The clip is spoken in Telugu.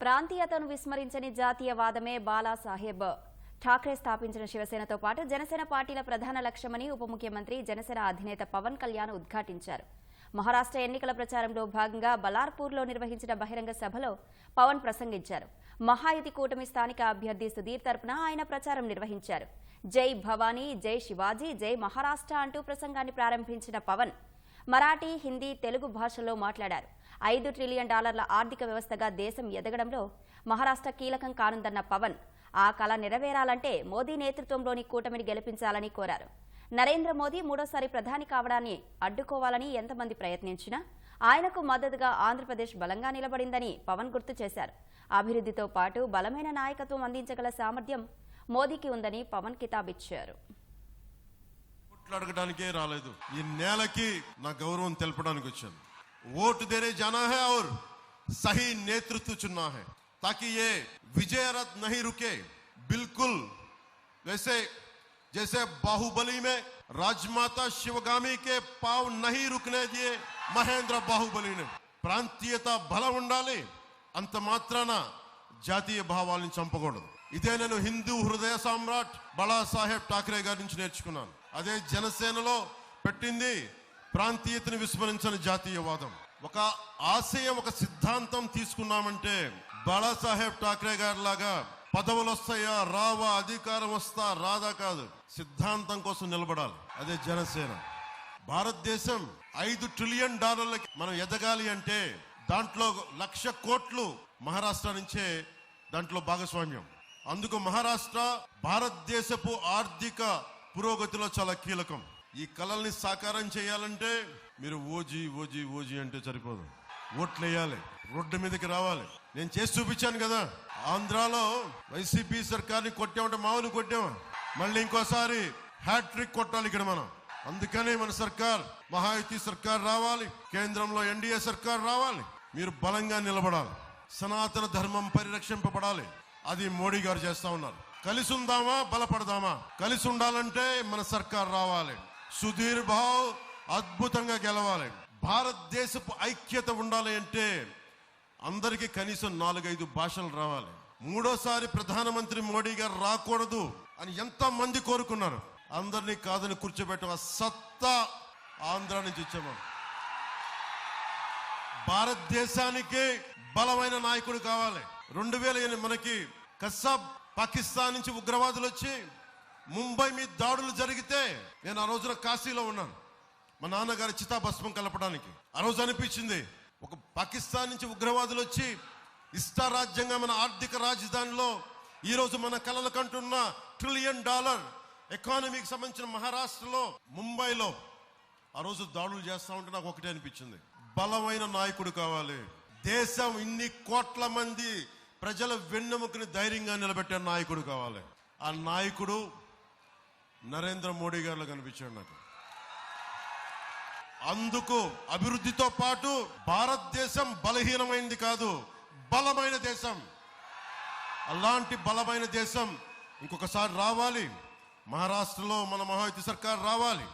ప్రాంతీయతను విస్మరించని జాతీయవాదమే బాలాసాహెబ్. ఠాక్రే స్థాపించిన శివసేనతో పాటు జనసేన పార్టీల ప్రధాన లక్ష్యమని ఉప ముఖ్యమంత్రి జనసేన అధినేత పవన్ కళ్యాణ్ ఉద్ఘాటించారు. మహారాష్ట్ర ఎన్నికల ప్రచారంలో భాగంగా బలార్పూర్లో నిర్వహించిన బహిరంగ సభలో పవన్ ప్రసంగించారు. మహాయుతి కూటమి స్థానిక అభ్యర్థి సుధీర్ తరపున ఆయన ప్రచారం నిర్వహించారు. జై భవానీ జై శివాజీ జై మహారాష్ట్ర అంటూ ప్రసంగాన్ని ప్రారంభించిన పవన్ మరాఠీ హిందీ తెలుగు భాషల్లో మాట్లాడారు. ఐదు ట్రిలియన్ డాలర్ల ఆర్థిక వ్యవస్థగా దేశం ఎదగడంలో మహారాష్ట్ర కీలకం కానుందన్న పవన్ ఆ కళ నెరవేరాలంటే మోదీ నేతృత్వంలోని కూటమిని గెలిపించాలని కోరారు. నరేంద్ర మోదీ మూడోసారి ప్రధాని కావడాన్ని అడ్డుకోవాలని ఎంతమంది ప్రయత్నించినా ఆయనకు మద్దతుగా ఆంధ్రప్రదేశ్ బలంగా నిలబడిందని పవన్ గుర్తు చేశారు. అభివృద్ధితో పాటు బలమైన నాయకత్వం అందించగల సామర్థ్యం మోదీకి ఉందని పవన్ కితాబిచ్చారు. అడగడానికే రాలేదు. ఈ నేలకి నా గౌరవం తెలపడానికి వచ్చాను वोट देने जाना है और सही नेतृत्व चुनना है ताकि ये विजय रथ नहीं रुके बिल्कुल वैसे जैसे बाहुबली में राजमाता शिवगामी के पाव नहीं रुकने दिए महेंद्र बाहुबली ने ప్రాంతీయత బలం ఉండాలి అంత మాత్రాన జాతీయ భావాలను చంపకూడదు ఇదే నేను హిందూ హృదయ సామ్రాట్ బాళాసాహెబ్ ఠాక్రే గారి నుంచి నేర్చుకున్నాను అదే జనసేనలో పెట్టింది ప్రాంతీయతను విస్మరించని జాతీయవాదం. ఒక ఆశయం ఒక సిద్ధాంతం తీసుకున్నామంటే బాళాసాహెబ్ ఠాక్రే గారి లాగా పదవులు వస్తాయా రావా అధికారం వస్తా రాదా కాదు. సిద్ధాంతం కోసం నిలబడాలి. అదే జనసేన. భారతదేశం ఐదు ట్రిలియన్ డాలర్లకి మనం ఎదగాలి అంటే దాంట్లో లక్ష కోట్లు మహారాష్ట్ర నుంచే దాంట్లో భాగస్వామ్యం. అందుకు మహారాష్ట్ర భారతదేశపు ఆర్థిక పురోగతిలో చాలా కీలకం. ఈ కళల్ని సాకారం చేయాలంటే మీరు ఓజీ ఓజీ ఓజీ అంటే సరిపోదు. ఓట్లు వేయాలి రోడ్డు మీదకి రావాలి. నేను చేసి చూపించాను కదా. ఆంధ్రాలో వైసీపీ సర్కార్ని కొట్టామంటే మామూలు కొట్టామా మళ్ళీ ఇంకోసారి హ్యాట్రిక్ కొట్టాలి ఇక్కడ మనం. అందుకని మన సర్కార్ మహాయుతి సర్కార్ రావాలి. కేంద్రంలో ఎన్డీఏ సర్కార్ రావాలి. మీరు బలంగా నిలబడాలి. సనాతన ధర్మం పరిరక్షింపబడాలి. అది మోడీ గారు చేస్తా ఉన్నారు. కలిసి ఉందామా? బలపడదామా? కలిసి ఉండాలంటే మన సర్కార్ రావాలి. సుధీర్ భావ్ అద్భుతంగా గెలవాలి. భారతదేశపు ఐక్యత ఉండాలి అంటే అందరికీ కనీసం నాలుగైదు భాషలు రావాలి. మూడోసారి ప్రధానమంత్రి మోడీ గారు రాకూడదు అని ఎంత మంది కోరుకున్నారు? అందరినీ కాదని కూర్చోబెట్టం ఆ సత్తా ఆంధ్ర నుంచి ఇచ్చాము భారతదేశానికి బలమైన నాయకుడు కావాలి. రెండు వేల మనకి కస్సాబ్ పాకిస్తాన్ నుంచి ఉగ్రవాదులు వచ్చి ముంబై మీద దాడులు జరిగితే నేను ఆ రోజున కాశీలో ఉన్నాను. మా నాన్నగారి చితాభస్మం కలపడానికి. ఆ రోజు అనిపించింది ఒక పాకిస్తాన్ నుంచి ఉగ్రవాదులు వచ్చి ఇష్టా రాజ్యంగా మన ఆర్థిక రాజధానిలో ఈరోజు మన కలలు కంటున్న ట్రిలియన్ డాలర్ ఎకానమీకి సంబంధించిన మహారాష్ట్రలో ముంబైలో ఆ రోజు దాడులు చేస్తా ఉంటే నాకు ఒకటే అనిపించింది. బలమైన నాయకుడు కావాలి. దేశం ఇన్ని కోట్ల మంది ప్రజల వెన్నెముకని ధైర్యంగా నిలబెట్టే నాయకుడు కావాలి. ఆ నాయకుడు నరేంద్ర మోడీ గారు కనిపించాడు నాకు. అందుకు అభివృద్ధితో పాటు భారతదేశం బలహీనమైంది కాదు బలమైన దేశం. అలాంటి బలమైన దేశం ఇంకొకసారి రావాలి. మహారాష్ట్రలో మన మహాయుతి సర్కార్ రావాలి.